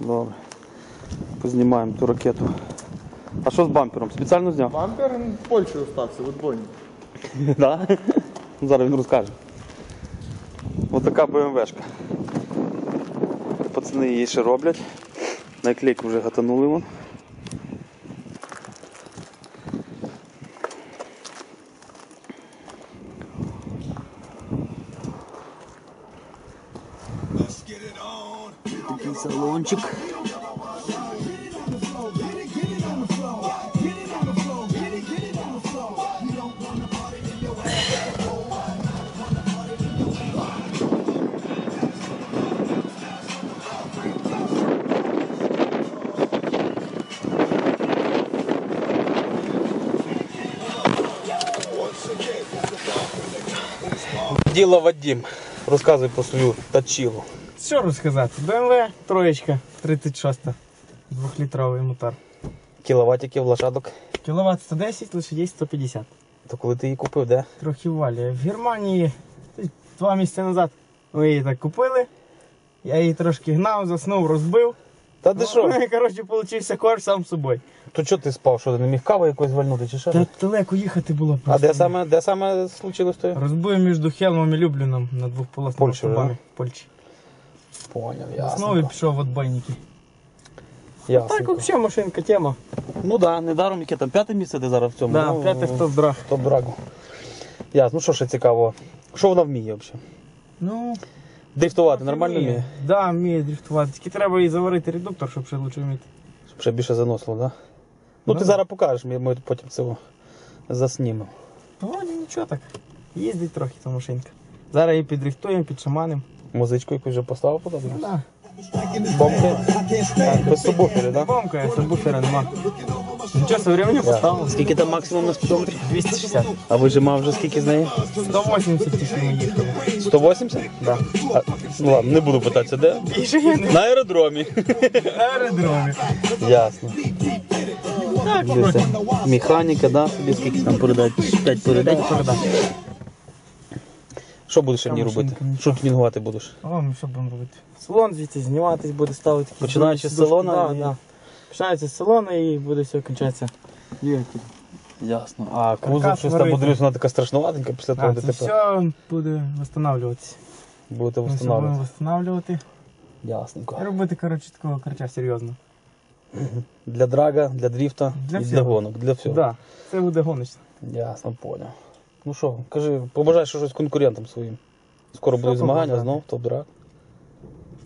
Добре. Познімаємо ту ракету. А що з бампером? Спеціально зняв? Бампер в Польщі остався, в отбойні. Да? Зараз він розкаже. Отака БМВшка. Пацани її ще роблять. Наклейку вже гатанули вон. Салончик. Дело Вадим, рассказывай про свою точилу. Що розказати? BMW троєчка 36, двохлітровий мотор. Кіловатиків, лошадок. Кіловат 110, лошадей 150. То коли ти її купив, де? Трохи в валі. В Германії два місяці назад ми її так купили. Я її трошки гнав, заснув, розбив. Та ти що? Ну, коротше, получився корж сам собою. То що ти спав? Що ти не міг каву якось вальнути чи що? Та далеко їхати було А де саме, де саме случилось то? Розбив між Хелмом і Любліном на двохполосному Польща, автобані. Польщі. Поняв, Знову пішов в отбойники. Ясно. Так взагалі машинка тема. Ну да, недаром яке там п'яте місце ти зараз в цьому. Да, ну, п'ятий в топ-драг. топ драгу. Ясно, ну що ще цікаво. Що вона вміє взагалі? Ну, Дрифтувати нормально вміє. вміє? Да, вміє дрифтувати. Тільки треба їй заварити редуктор, щоб ще лучше вміти. Щоб ще більше заносило, так? Да? Ну Ну, ти да. зараз покажеш, ми, ми потім це заснімемо. Та вроді нічого так. Їздить трохи та машинка. Зараз її підрихтуємо, підшаманимо. Музичку якусь вже поставив подобно? Ну, да. Бомки? Так, без субвуферів, так? Бомка, сабвуфера нема. Нічого, со временем Да? поставив. Скільки там максимум на спідометрі? 260. А вижимав вже скільки з неї? 180 тільки ми їхали. 180? Да. А, ну ладно, не буду питатися, де? На аеродромі. на аеродромі. Ясно. Так, Механіка, да? Собі скільки там передач? 5 передач. Що будеш ній робити? машинка, Що тюнінгувати будеш? О, ми що будемо робити? Салон звідси зніматись, буде ставити. якісь Починаючи з сидушки. салона Да, і- да. Починається з салона і буде все кінчатися. Ясно. А кузов Каркас щось там варити. подивлюсь, вона така страшноватенька після того А, це ДТП. все буде встановлюватися. Будете Ми все будемо встановлювати. встановлювати. Ясненько. Робити, коротше, такого корча серйозно. Для драга, для дріфта Для і для всього. гонок. Для всього. Да, це буде гоночно. Ясно, поняв. Ну що, кажи, побажай що щось конкурентам своїм. Скоро будуть змагання, знов топ-драг.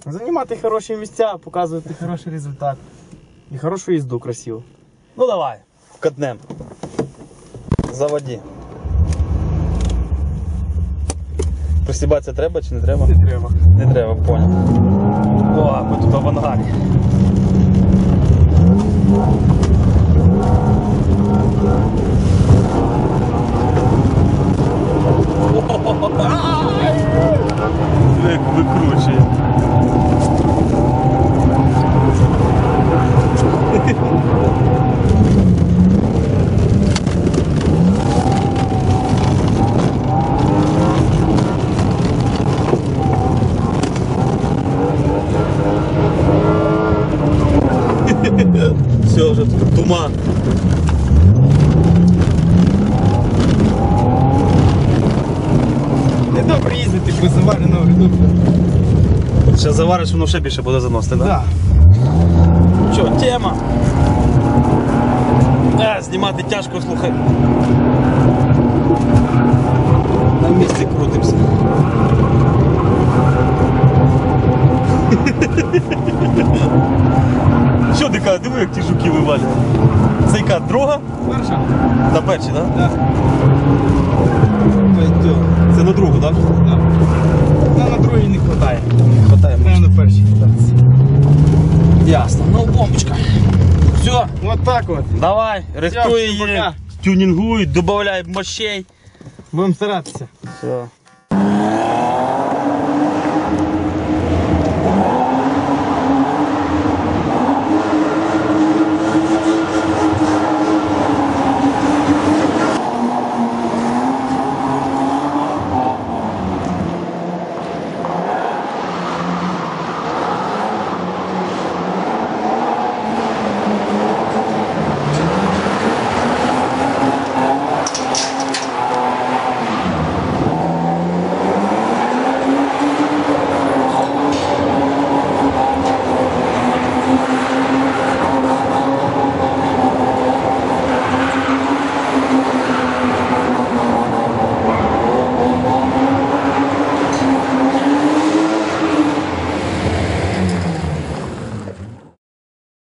Займати хороші місця, показувати хороший результат. І хорошу їзду красиву. Ну давай, вкатнем. Заводи. Пристібатися треба чи не треба? Не треба. Не треба, понял. О, ми тут в авангарі. Як викручує. Все, вже тут туман. Не добре їздити без завареного редуктора. Ще завариш, воно ще більше буде заносити, так? Да. Що, тема? Е, знімати тяжко, слухай. На місці крутимося. Що кажеш, диви, як ті жуки вивалюють. Це яка друга? Перша? На першій, так? Да. Це на другу, так? Да. Ну, на другій не вистачає. Не хватає. Треба на першій. Ясно. Ну, бомбочка. Все, Вот так вот. давай, рихтуй всім її, пока. тюнінгуй, додай мощей. Будемо старатися. Все.